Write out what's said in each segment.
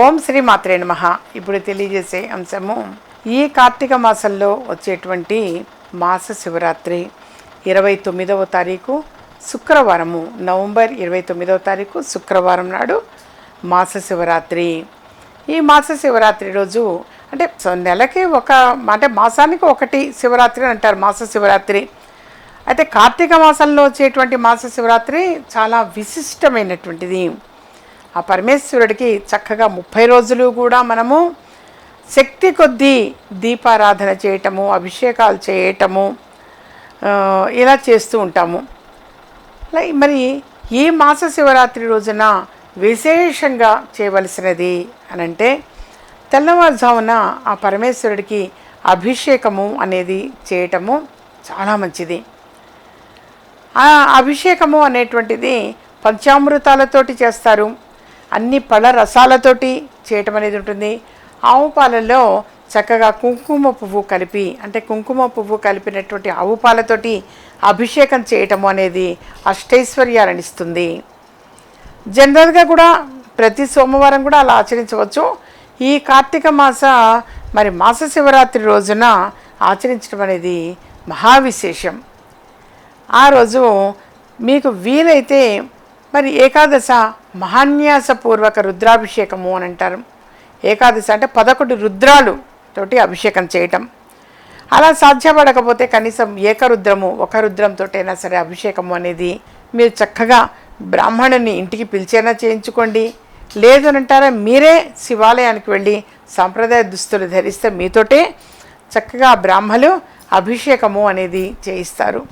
ఓం శ్రీ మాత్రే నమ. ఇప్పుడు తెలియజేసే అంశము ఈ కార్తీక మాసంలో వచ్చేటువంటి మాస శివరాత్రి. ఇరవై తొమ్మిదవ తారీఖు శుక్రవారము. నవంబర్ ఇరవై తొమ్మిదవ తారీఖు శుక్రవారం నాడు మాస శివరాత్రి. ఈ మాస శివరాత్రి రోజు అంటే నెలకి ఒక అంటే మాసానికి ఒకటి శివరాత్రి అంటారు మాస శివరాత్రి. అయితే కార్తీక మాసంలో వచ్చేటువంటి మాస శివరాత్రి చాలా విశిష్టమైనటువంటిది. ఆ పరమేశ్వరుడికి చక్కగా ముప్పై రోజులు కూడా మనము శక్తి కొద్దీ దీపారాధన చేయటము అభిషేకాలు చేయటము ఇలా చేస్తూ ఉంటాము. మరి ఈ మాస శివరాత్రి రోజున విశేషంగా చేయవలసినది అనంటే తెల్లవారుజామున ఆ పరమేశ్వరుడికి అభిషేకము అనేది చేయటము చాలా మంచిది. ఆ అభిషేకము అనేటువంటిది పంచామృతాలతోటి చేస్తారు. అన్ని పళ్ళ రసాలతోటి చేయటం అనేది ఉంటుంది. ఆవు పాలలో చక్కగా కుంకుమ పువ్వు కలిపి అంటే కుంకుమ పువ్వు కలిపినటువంటి ఆవు పాలతోటి అభిషేకం చేయటము అనేది అష్టైశ్వర్యాలను ఇస్తుంది. జనరల్గా కూడా ప్రతి సోమవారం కూడా అలా ఆచరించవచ్చు. ఈ కార్తీక మాస మరి మాస శివరాత్రి రోజున ఆచరించడం అనేది మహావిశేషం. ఆ రోజు మీకు వీలైతే మరి ఏకాదశ మహాన్యాసపూర్వక రుద్రాభిషేకము అని అంటారు. ఏకాదశి అంటే పదకొండు రుద్రాలు తోటి అభిషేకం చేయటం. అలా సాధ్యపడకపోతే కనీసం ఏకరుద్రము ఒక రుద్రంతోటైనా సరే అభిషేకము అనేది మీరు చక్కగా బ్రాహ్మణుని ఇంటికి పిలిచేనా చేయించుకోండి. లేదని అంటారా మీరే శివాలయానికి వెళ్ళి సాంప్రదాయ దుస్తులు ధరిస్తే మీతోటే చక్కగా బ్రాహ్మలు అభిషేకము అనేది చేయిస్తారు.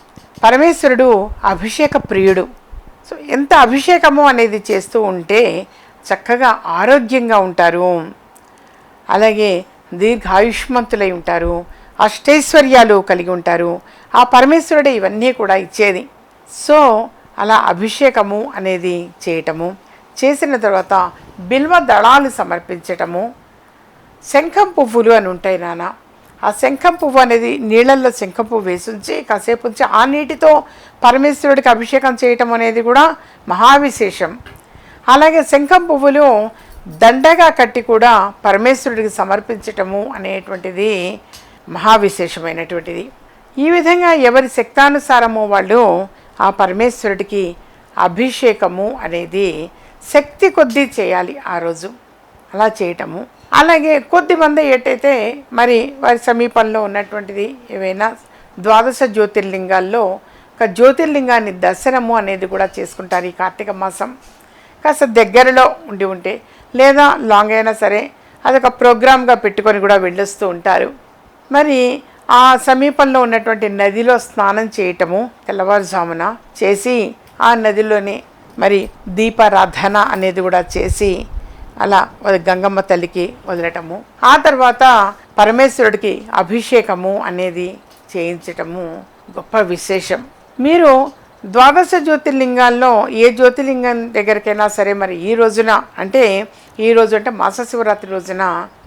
పరమేశ్వరుడు అభిషేక ప్రియుడు. సో ఎంత అభిషేకము అనేది చేస్తూ ఉంటే చక్కగా ఆరోగ్యంగా ఉంటారు. అలాగే దీర్ఘాయుష్మంతులై ఉంటారు. అష్టైశ్వర్యాలు కలిగి ఉంటారు. ఆ పరమేశ్వరుడే ఇవన్నీ కూడా ఇచ్చేది. సో అలా అభిషేకము అనేది చేయటము చేసిన తర్వాత బిల్వ దళాలు సమర్పించటము శంఖం పువ్వులు అని ఉంటాయి నాన్న ఆ శంఖం పువ్వు అనేది నీళ్ళల్లో శంఖం పువ్వు వేసి ఉంచి కాసేపు ఉంచి ఆ నీటితో పరమేశ్వరుడికి అభిషేకం చేయటం అనేది కూడా మహావిశేషం. అలాగే శంఖం పువ్వులు దండగా కట్టి కూడా పరమేశ్వరుడికి సమర్పించటము అనేటువంటిది మహావిశేషమైనటువంటిది. ఈ విధంగా ఎవరి శక్తానుసారము వాళ్ళు ఆ పరమేశ్వరుడికి అభిషేకము అనేది శక్తి కొద్దీ చేయాలి ఆ రోజు. అలా చేయటము. అలాగే కొద్దిమంది ఏటైతే మరి వారి సమీపంలో ఉన్నటువంటిది ఏవైనా ద్వాదశ జ్యోతిర్లింగాల్లో ఒక జ్యోతిర్లింగాన్ని దర్శనము అనేది కూడా చేసుకుంటారు ఈ కార్తీక మాసం. కాస్త దగ్గరలో ఉండి ఉంటే లేదా లాంగ్ అయినా సరే అదొక ప్రోగ్రామ్గా పెట్టుకొని కూడా వెళ్ళొస్తూ ఉంటారు. మరి ఆ సమీపంలో ఉన్నటువంటి నదిలో స్నానం చేయటము తెల్లవారుజామున చేసి ఆ నదిలోనే మరి దీపారాధన అనేది కూడా చేసి అలా గంగమ్మ తల్లికి వదలటము. ఆ తర్వాత పరమేశ్వరుడికి అభిషేకము అనేది చేయించటము గొప్ప విశేషం. మీరు ద్వాదశ జ్యోతిర్లింగాల్లో ఏ జ్యోతిర్లింగం దగ్గరికైనా సరే మరి ఈ రోజున అంటే ఈ రోజు అంటే మాస శివరాత్రి రోజున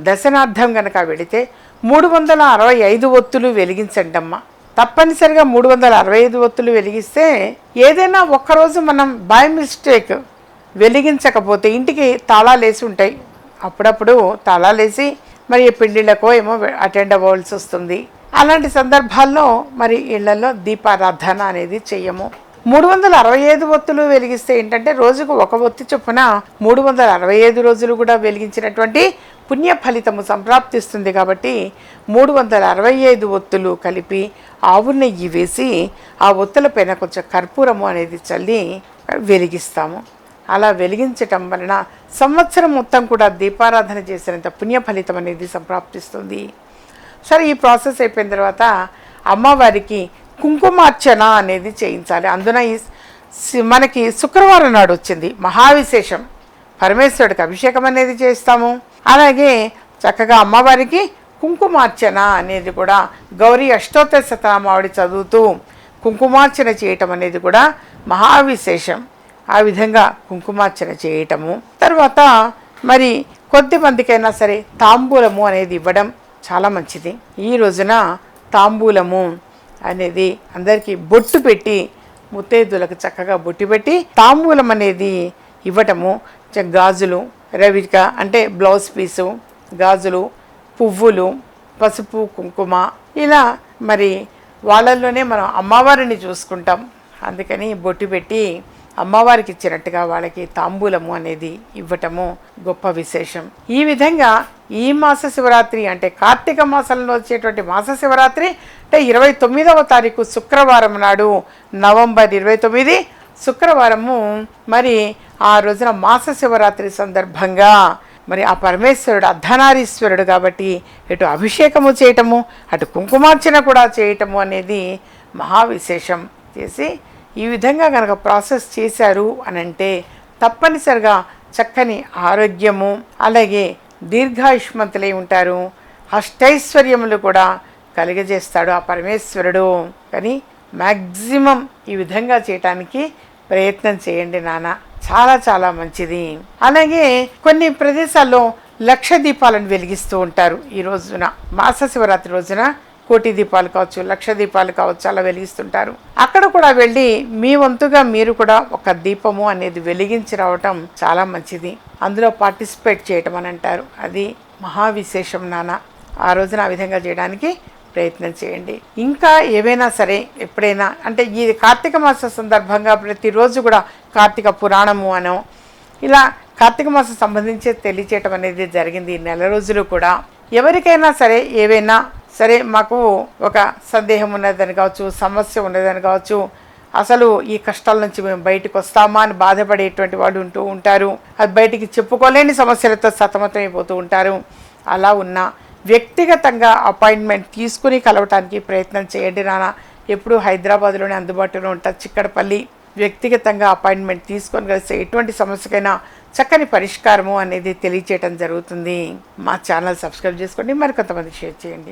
దశనార్థం గనక వెళితే మూడు వందల అరవై ఐదు ఒత్తులు వెలిగించండి అమ్మ తప్పనిసరిగా మూడు వందల అరవై ఐదు ఒత్తులు వెలిగిస్తే ఏదైనా ఒక్కరోజు మనం బై మిస్టేక్ వెలిగించకపోతే ఇంటికి తాళాలు వేసి ఉంటాయి. అప్పుడప్పుడు తాళాలు వేసి మరి పెళ్ళిళ్ళకో ఏమో అటెండ్ అవ్వాల్సి వస్తుంది. అలాంటి సందర్భాల్లో మరి ఇళ్ళలో దీపారాధన అనేది చెయ్యము మూడు వందల అరవై ఐదు ఒత్తులు వెలిగిస్తే ఏంటంటే రోజుకు ఒక ఒత్తి చొప్పున మూడు వందల అరవై ఐదు రోజులు కూడా వెలిగించినటువంటి పుణ్య ఫలితము సంప్రాప్తిస్తుంది కాబట్టి మూడు వందల అరవై ఐదు ఒత్తులు కలిపి ఆవు నెయ్యి వేసి ఆ ఒత్తుల పైన కొంచెం కర్పూరము అనేది చల్లి వెలిగిస్తాము. అలా వెలిగించటం వలన సంవత్సరం మొత్తం కూడా దీపారాధన చేసినంత పుణ్య ఫలితం అనేది సంప్రాప్తిస్తుంది. సరే ఈ ప్రాసెస్ అయిపోయిన తర్వాత అమ్మవారికి కుంకుమార్చన అనేది చేయించాలి. అందున ఈ మనకి శుక్రవారం నాడు వచ్చింది మహావిశేషం. పరమేశ్వరుడికి అభిషేకం అనేది చేస్తాము అలాగే చక్కగా అమ్మవారికి కుంకుమార్చన అనేది కూడా గౌరీ అష్టోత్తర శతనామావళి చదువుతూ కుంకుమార్చన చేయటం అనేది కూడా మహావిశేషం. ఆ విధంగా కుంకుమార్చన చేయటము. తర్వాత మరి కొద్ది మందికైనా సరే తాంబూలము అనేది ఇవ్వడం చాలా మంచిది. ఈ రోజున తాంబూలము అనేది అందరికీ బొట్టు పెట్టి ముత్తైదులకు చక్కగా బొట్టు పెట్టి తాంబూలం అనేది ఇవ్వటము. చ- గాజులు రవిక అంటే బ్లౌజ్ పీసు గాజులు పువ్వులు పసుపు కుంకుమ ఇలా మరి వాళ్ళల్లోనే మనం అమ్మవారిని చూసుకుంటాం. అందుకని బొట్టు పెట్టి అమ్మవారికి ఇచ్చినట్టుగా వాళ్ళకి తాంబూలము అనేది ఇవ్వటము గొప్ప విశేషం. ఈ విధంగా ఈ మాస శివరాత్రి అంటే కార్తీక మాసంలో వచ్చేటువంటి మాస శివరాత్రి అంటే ఇరవై తొమ్మిదవ తారీఖు శుక్రవారం నాడు నవంబర్ ఇరవై తొమ్మిది శుక్రవారము. మరి ఆ రోజున మాస శివరాత్రి సందర్భంగా మరి ఆ పరమేశ్వరుడు అర్ధనారీశ్వరుడు కాబట్టి ఇటు అభిషేకము చేయటము అటు కుంకుమార్చన కూడా చేయటము అనేది మహావిశేషం చేసి ఈ విధంగా కనుక ప్రాసెస్ చేశారు అని అంటే తప్పనిసరిగా చక్కని ఆరోగ్యము అలాగే దీర్ఘాయుష్మంతులై ఉంటారు. అష్టైశ్వర్యములు కూడా కలిగజేస్తాడు ఆ పరమేశ్వరుడు. కానీ మ్యాక్సిమం ఈ విధంగా చేయటానికి ప్రయత్నం చేయండి నాన్న. చాలా చాలా మంచిది. అలాగే కొన్ని ప్రదేశాల్లో లక్ష దీపాలను వెలిగిస్తూ ఉంటారు ఈ రోజున మాస శివరాత్రి రోజున. కోటి దీపాలు కావచ్చు లక్ష దీపాలు కావచ్చు అలా వెలిగిస్తుంటారు. అక్కడ కూడా వెళ్ళి మీ వంతుగా మీరు కూడా ఒక దీపము అనేది వెలిగించి రావటం చాలా మంచిది. అందులో పార్టిసిపేట్ చేయటం అని అంటారు. అది మహావిశేషం నాన్న ఆ రోజున ఆ విధంగా చేయడానికి ప్రయత్నం చేయండి. ఇంకా ఏవైనా సరే ఎప్పుడైనా అంటే ఈ కార్తీక మాస సందర్భంగా ప్రతిరోజు కూడా కార్తీక పురాణము అనో ఇలా కార్తీక మాసం సంబంధించి తెలియచేయటం అనేది జరిగింది. ఈ నెల రోజులు కూడా ఎవరికైనా సరే ఏవైనా సరే మాకు ఒక సందేహం ఉన్నదని కావచ్చు సమస్య ఉన్నదని కావచ్చు అసలు ఈ కష్టాల నుంచి మేము బయటకు వస్తామా అని బాధపడేటువంటి వాళ్ళు ఉంటూ ఉంటారు. అది బయటికి చెప్పుకోలేని సమస్యలతో సతమతమైపోతూ ఉంటారు. అలా ఉన్న వ్యక్తిగతంగా అపాయింట్మెంట్ తీసుకుని కలవటానికి ప్రయత్నం చేయండి నాన్న. ఎప్పుడు హైదరాబాద్లోనే అందుబాటులో ఉంటుంది చిక్కడపల్లి. వ్యక్తిగతంగా అపాయింట్మెంట్ తీసుకొని కలిస్తే ఎటువంటి సమస్యకైనా చక్కని పరిష్కారము అనేది తెలియచేయటం జరుగుతుంది. మా ఛానల్ సబ్స్క్రైబ్ చేసుకోండి. మరి కొంతమంది షేర్ చేయండి.